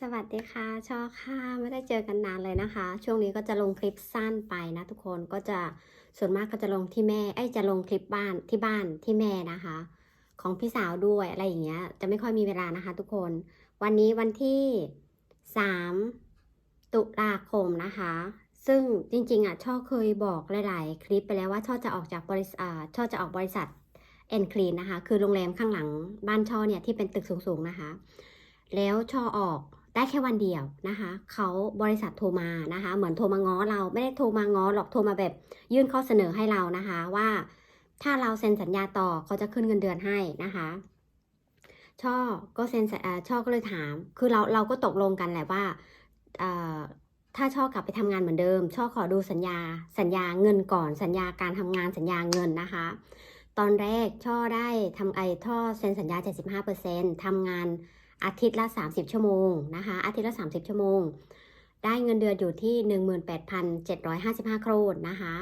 สวัสดีค่ะชอค่ะไม่ได้เจอกันนานเลยนะคะ ช่วงนี้ก็จะลงคลิปสั้นไปนะทุกคนก็จะส่วนมากก็จะลงที่แม่ไอ้จะลงคลิปบ้านที่บ้านที่แม่นะคะ ของพี่สาวด้วยอะไรอย่างเงี้ย จะไม่ค่อยมีเวลานะคะ ทุกคน วันนี้วันที่ 3 ตุลาคมนะคะ ซึ่งจริงๆอะช่อเคยบอกหลาย ๆ คลิปไปแล้วว่าช่อจะออกจากบริษัทช่อจะออกบริษัทเอ็นคลีนนะคะ คือโรงแรมข้างหลังบ้านช่อเนี่ยที่เป็นตึกสูงๆนะคะแล้วช่อออก ได้แค่วันเดียวนะคะเขาบริษัทโทรมานะคะ เหมือนโทรมาง้อเราไม่ได้โทรมาง้อหรอกโทรมาแบบยื่นข้อเสนอให้เรานะคะว่า ถ้าเราเซ็นสัญญาต่อเขาจะขึ้นเงินเดือนให้นะคะช่อก็เซ็นช่อก็เลยถาม คือเราเราก็ตกลงกันแหละว่าถ้าช่อกลับไปทำงานเหมือนเดิม ช่อขอดูสัญญาสัญญาเงินก่อนสัญญาการทำงานสัญญาเงินนะคะ ตอนแรกช่อได้ทำไอท่อเซ็นสัญญา 75%ทำงาน อาทิตย์ละ 30 ชั่วโมงนะคะ อาทิตย์ละ 30 ชั่วโมง ได้เงินเดือนอยู่ที่ 18,755 โครนนะคะ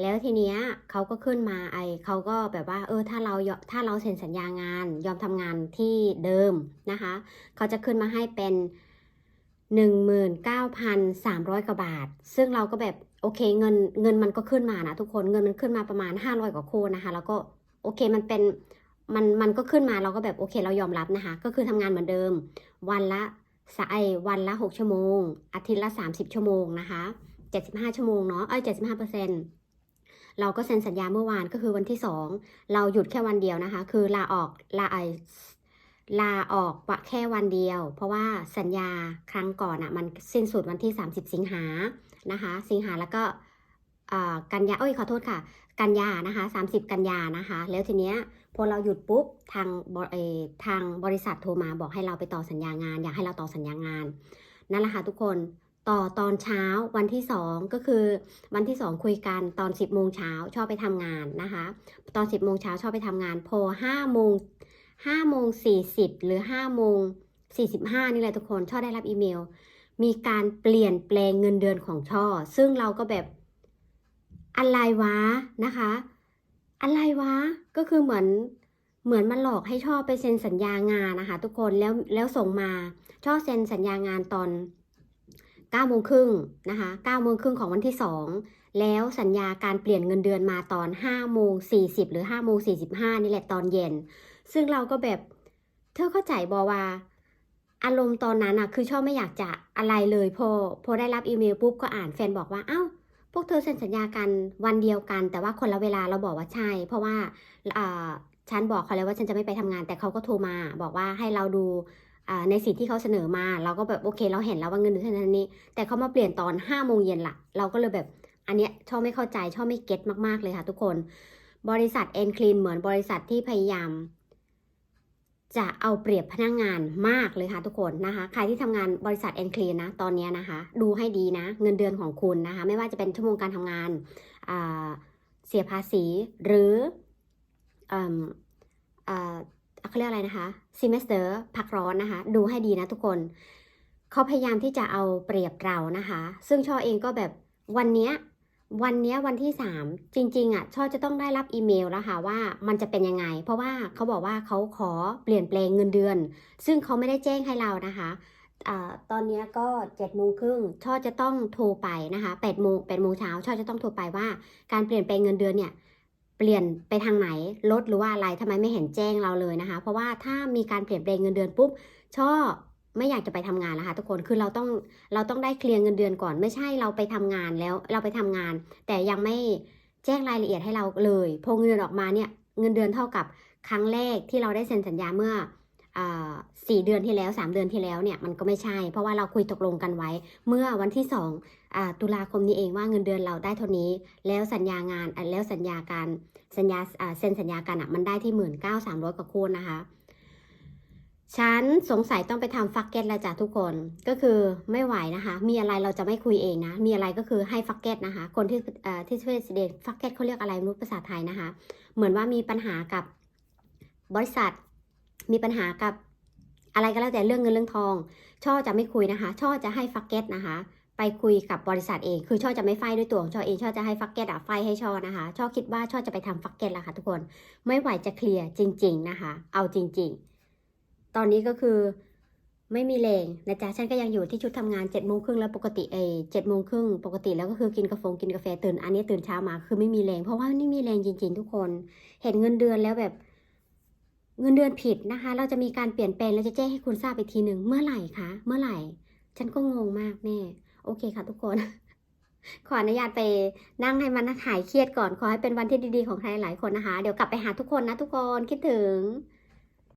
แล้วทีเนี้ยเขาก็ขึ้นมาไอเขาก็แบบว่าเออถ้าเราถ้าเราเซ็นสัญญางานยอมทำงานที่เดิมนะคะ เขาจะขึ้นมาให้เป็น19,300 กว่าบาท ซึ่งเราก็แบบโอเคเงินเงินมันก็ขึ้นมานะทุกคนเงินมันขึ้นมาประมาณ 500 กว่าโครนนะคะ แล้วก็โอเคมันเป็น มันมันก็ขึ้นมาเราก็แบบโอเคเรายอมรับนะคะ ก็คือทำงานเหมือนเดิม วันละสไอวันละ 6 ชั่วโมง อาทิตย์ละ 30 ชั่วโมงนะคะ 75 ชั่วโมงเนาะเอ้ย75เปอร์เซ็นต์เราก็เซ็นสัญญาเมื่อวานก็คือวันที่ 2 เราหยุดแค่วันเดียวนะคะ คือลาออกลาไอลาออกวะแค่วันเดียว เพราะว่าสัญญาครั้งก่อนอะ่ะมันสิ้นสุดวันที่ 30 สิงหานะคะ สิงหาแล้วก็ กันยาเอ้ยขอโทษค่ะ กันยานะคะ 30 กันยานะคะ แล้วทีเนี้ยพอเราหยุดปุ๊บทางบเออทางบริษัทโทรมาบอกให้เราไปต่อสัญญางาน อยากให้เราต่อสัญญางานนั่นแหละค่ะทุกคนต่อตอนเช้าวันที่ 2 ก็คือวันที่ 2 คุยกันตอน 10โมงเช้าชอบไปทำงานนะคะ ตอน 10โมงเช้าชอบไปทำงานพอ5โมง5โมง40หรือ5โมง45นี่แหละทุกคนชอบได้รับอีเมล มีการเปลี่ยนแปลงเงินเดือนของช่อ ซึ่งเราก็แบบ อะไรวะนะคะ อะไรวะก็คือเหมือนเหมือนมันหลอกให้ช่อไปเซ็นสัญญางานนะคะ ทุกคนแล้วแล้วส่งมาช่อเซ็นสัญญางานตอน9โมงครึ่งนะคะ9โมงครึ่งของวันที่ 2 แล้วสัญญาการเปลี่ยนเงินเดือนมาตอน5โมง40หรือ5โมง45นี่แหละตอนเย็น ซึ่งเราก็แบบเธอเข้าใจบอว่า อารมณ์ตอนนั้นอะคือชอบไม่อยากจะอะไรเลยพอพอได้รับอีเมลปุ๊บก็อ่านแฟนบอกว่าเอ้า พวกเธอเซ็นสัญญากันวันเดียวกัน แต่ว่าคนละเวลาเราบอกว่าใช่ เพราะว่าอ่าฉันบอกเขาแล้วว่าฉันจะไม่ไปทำงาน แต่เขาก็โทรมา บอกว่าให้เราดูอ่าในสิ่งที่เขาเสนอมา เราก็แบบโอเค เราเห็นแล้วว่าเงินเดือนเท่านั้นนี้ แต่เขามาเปลี่ยนตอน5้าโมงเย็นละเราก็เลยแบบอันเนี้ยชอบไม่เข้าใจชอบไม่เก็ตมากๆเลยค่ะทุกคน บริษัทเอ็นคลีนเหมือนบริษัทที่พยายาม จะเอาเปรียบพนักงงานมากเลยค่ะทุกคนนะคะ ใครที่ทำงานบริษัท e n c l e a n นะตอนนี้นะคะ ดูให้ดีนะ เงินเดือนของคุณนะคะ ไม่ว่าจะเป็นชั่วโมงการทำงานอ่าเสียภาษีหรืออ่าอ่าเขาเรียกอะไรนะคะ semester พักร้อนนะคะ ดูให้ดีนะทุกคนเขาพยายามที่จะเอาเปรียบเรานะคะ ซึ่งช่อเองก็แบบวันนี้ วันนี้วันที่ 3 จริง ๆอะช่อจะต้องได้รับอีเมลแล้วค่ะว่ามันจะเป็นยังไง เพราะว่าเขาบอกว่าเขาขอเปลี่ยนแปลงเงินเดือน ซึ่งเขาไม่ได้แจ้งให้เรานะคะอตอนนี้ก็7จ็ดโมงครึ่งช่อจะต้องโทรไปนะคะ8ปดโมงแปดโมงเช้าช่อจะต้องโทรไปว่า การเปลี่ยนแปลงเงินเดือนเนี่ยเปลี่ยนไปทางไหนลดหรือว่าอะไรทำไมไม่เห็นแจ้งเราเลยนะคะ เพราะว่าถ้ามีการเปลี่ยนแปลงเงินเดือนปุ๊บช่อ ไม่อยากจะไปทำงานแล้วค่ะทุกคนคือเราต้องเราต้องได้เคลียร์เงินเดือนก่อน ไม่ใช่เราไปทำงานแล้วเราไปทำงาน แต่ยังไม่แจ้งรายละเอียดให้เราเลยพอเงินเดือนออกมาเนี่ยเงินเดือนเท่ากับครั้งแรกที่เราได้เซ็นสัญญาเมื่อสี่เดือนที่แล้วสามเดือนที่แล้วเนี่ยมันก็ไม่ใช่ เพราะว่าเราคุยตกลงกันไว้ เมื่อวันที่สองตุลาคมนี้เองว่าเงินเดือนเราได้เท่านี้ แล้วสัญญางานแล้วสัญญาการสัญญาเซ็นสัญญากันอะมันได้ที่หมื่นเก้าสามร้อยกว่าโคนนะคะ ฉันสงสัยต้องไปทำฟักเก็ตแล้วจ้ะทุกคนก็คือไม่ไหวนะคะ มีอะไรเราจะไม่คุยเองนะ มีอะไรก็คือให้ฟักเก็ตนะคะ คนที่เอ่ที่ช่วยเดนฟักเก็ตเขาเรียกอะไรรู้ภาษาไทยนะคะ เหมือนว่ามีปัญหากับบริษัท มีปัญหากับอะไรก็แล้วแต่เรื่องเงินเรื่องทอง ช่อจะไม่คุยนะคะ ช่อจะให้ฟักเก็ตนะคะ ไปคุยกับบริษัทเอง คือช่อจะไม่ไฟด้วยตัวของช่อเองช่อจะให้ฟักเก็ตอะไฟให้ช่อนะคะ ช่อคิดว่าช่อจะไปทำฟักเก็ตแล้วค่ะทุกคน ไม่ไหวจะเคลียร์จริง ๆนะคะ เอาจริง ๆ ตอนนี้ก็คือไม่มีแรงนะจ๊ะฉันก็ยังอยู่ที่ชุดทำงานเจ็ดโมงครึ่งแล้วปกติเอเจ็ดโมงครึ่งปกติแล้วก็คือกินกาแฟกินกาแฟตื่น อันนี้ตื่นเช้ามาคือไม่มีแรงเพราะว่าไม่มีแรงจริง ๆ ทุกคน เห็นเงินเดือนแล้วแบบเงินเดือนผิดนะคะ เราจะมีการเปลี่ยนแปลงแล้วจะแจ้งให้คุณทราบอีกทีหนึ่งเมื่อไหร่คะเมื่อไหร่ ฉันก็งงมากแม่ โอเคค่ะทุกคน ขออนุญาตไปนั่งให้มันหายเครียดก่อนขอให้เป็นวันที่ดีๆของใครหลายคนนะคะ เดี๋ยวกลับไปหาทุกคนนะทุกคนคิดถึง